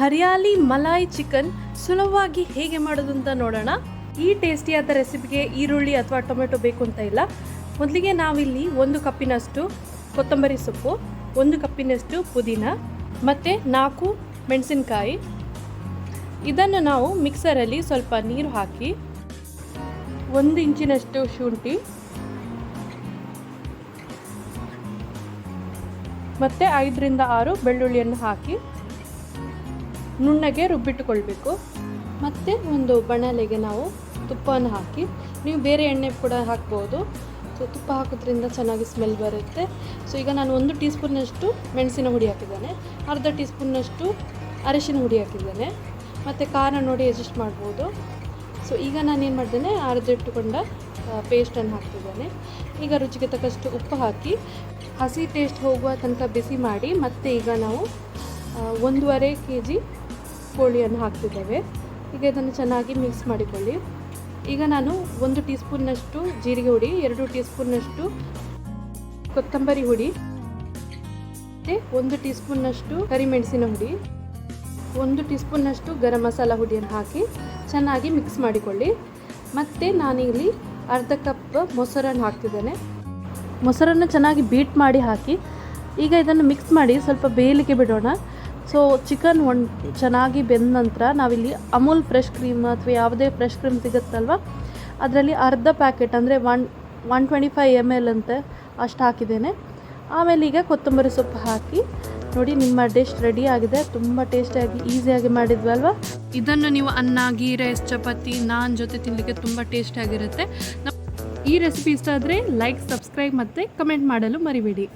Hariyali malai chicken ಸುಲಭವಾಗಿ ಹೇಗೆ ಮಾಡೋದು ಅಂತ ನೋಡೋಣ. ಈ ಟೇಸ್ಟಿಯಾದ ರೆಸಿಪಿಗೆ ಈರುಳ್ಳಿ ಅಥವಾ ಟೊಮೆಟೊ ಬೇಕು ಅಂತ ಇಲ್ಲ. ಮೊದಲಿಗೆ ನಾವಿಲ್ಲಿ ಒಂದು ಕಪ್ಪಿನಷ್ಟು ಕೊತ್ತಂಬರಿ ಸೊಪ್ಪು, ಒಂದು ಕಪ್ಪಿನಷ್ಟು ಪುದೀನ ಮತ್ತು ನಾಲ್ಕು ಮೆಣಸಿನಕಾಯಿ. ಇದನ್ನು ನಾವು ಮಿಕ್ಸರಲ್ಲಿ ಸ್ವಲ್ಪ ನೀರು ಹಾಕಿ, ಒಂದು ಇಂಚಿನಷ್ಟು ಶುಂಠಿ ಮತ್ತು ಐದರಿಂದ ಆರು ಬೆಳ್ಳುಳ್ಳಿಯನ್ನು ಹಾಕಿ ನುಣ್ಣಗೆ ರುಬ್ಬಿಟ್ಟುಕೊಳ್ಬೇಕು. ಮತ್ತು ಒಂದು ಬಣಲೆಗೆ ನಾವು ತುಪ್ಪವನ್ನು ಹಾಕಿ, ನೀವು ಬೇರೆ ಎಣ್ಣೆ ಕೂಡ ಹಾಕ್ಬೋದು. ಸೊ ತುಪ್ಪ ಹಾಕೋದ್ರಿಂದ ಚೆನ್ನಾಗಿ ಸ್ಮೆಲ್ ಬರುತ್ತೆ. ಸೊ ಈಗ ನಾನು ಒಂದು ಟೀ ಸ್ಪೂನ್ನಷ್ಟು ಮೆಣಸಿನ ಹುಡಿ ಹಾಕಿದ್ದೇನೆ. ಅರ್ಧ ಟೀ ಸ್ಪೂನ್ನಷ್ಟು ಅರಿಶಿನ ಹುಡಿ ಹಾಕಿದ್ದೇನೆ. ಮತ್ತು ಖಾರ ನೋಡಿ ಅಡ್ಜಸ್ಟ್ ಮಾಡ್ಬೋದು. ಸೊ ಈಗ ನಾನು ಏನು ಮಾಡಿದ್ದೇನೆ ಅರ್ಧಿಟ್ಟುಕೊಂಡ ಪೇಸ್ಟನ್ನು ಹಾಕ್ತಿದ್ದೇನೆ. ಈಗ ರುಚಿಗೆ ತಕ್ಕಷ್ಟು ಉಪ್ಪು ಹಾಕಿ, ಹಸಿ ಟೇಸ್ಟ್ ಹೋಗುವ ತನಕ ಬಿಸಿ ಮಾಡಿ, ಮತ್ತೆ ಈಗ ನಾವು ಒಂದೂವರೆ ಕೆ ಜಿ ಕೋಳಿಯನ್ನು ಹಾಕ್ತಿದ್ದೇವೆ. ಈಗ ಇದನ್ನು ಚೆನ್ನಾಗಿ ಮಿಕ್ಸ್ ಮಾಡಿಕೊಳ್ಳಿ. ಈಗ ನಾನು ಒಂದು ಟೀ ಸ್ಪೂನ್ನಷ್ಟು ಜೀರಿಗೆ ಹುಡಿ, ಎರಡು ಟೀ ಸ್ಪೂನ್ನಷ್ಟು ಕೊತ್ತಂಬರಿ ಹುಡಿ, ಮತ್ತು ಒಂದು ಟೀ ಸ್ಪೂನ್ನಷ್ಟು ಕರಿಮೆಣಸಿನ ಹುಡಿ, ಒಂದು ಟೀ ಸ್ಪೂನ್ನಷ್ಟು ಗರಂ ಮಸಾಲ ಹುಡಿಯನ್ನು ಹಾಕಿ ಚೆನ್ನಾಗಿ ಮಿಕ್ಸ್ ಮಾಡಿಕೊಳ್ಳಿ. ಮತ್ತು ನಾನಿಲ್ಲಿ ಅರ್ಧ ಕಪ್ ಮೊಸರನ್ನು ಹಾಕ್ತಿದ್ದೇನೆ. ಮೊಸರನ್ನು ಚೆನ್ನಾಗಿ ಬೀಟ್ ಮಾಡಿ ಹಾಕಿ, ಈಗ ಇದನ್ನು ಮಿಕ್ಸ್ ಮಾಡಿ ಸ್ವಲ್ಪ ಬೇಯಲಿಕ್ಕೆ ಬಿಡೋಣ. ಸೊ ಚಿಕನ್ ಒನ್ ಚೆನ್ನಾಗಿ ಬೆಂದ ನಂತರ ನಾವಿಲ್ಲಿ ಅಮೂಲ್ ಫ್ರೆಶ್ ಕ್ರೀಮ್ ಅಥವಾ ಯಾವುದೇ ಫ್ರೆಶ್ ಕ್ರೀಮ್ ಸಿಗುತ್ತಲ್ವ? ಅದರಲ್ಲಿ ಅರ್ಧ ಪ್ಯಾಕೆಟ್ ಅಂದರೆ one one twenty five M L ಅಂತ ಅಷ್ಟು ಹಾಕಿದ್ದೇನೆ. ಆಮೇಲೆ ಈಗ ಕೊತ್ತಂಬರಿ ಸೊಪ್ಪು ಹಾಕಿ ನೋಡಿ ನಿಮ್ಮ ಡಿಶ್ ರೆಡಿ ಆಗಿದೆ. ತುಂಬ ಟೇಸ್ಟಿಯಾಗಿ ಈಸಿಯಾಗಿ ಮಾಡಿದ್ವಲ್ವ ಇದನ್ನು ನೀವು ಅನ್ನ ಗೀ ರೈಸ್ ಚಪಾತಿ, ನಾನ್ ಜೊತೆ ತಿನ್ನಲಿಕ್ಕೆ ತುಂಬ ಟೇಸ್ಟಿಯಾಗಿರುತ್ತೆ ಈ ರೆಸಿಪಿ ಇಷ್ಟ ಆದರೆ ಲೈಕ್ ಸಬ್ಸ್ಕ್ರೈಬ್ ಮತ್ತು ಕಮೆಂಟ್ ಮಾಡಲು ಮರಿಬೇಡಿ.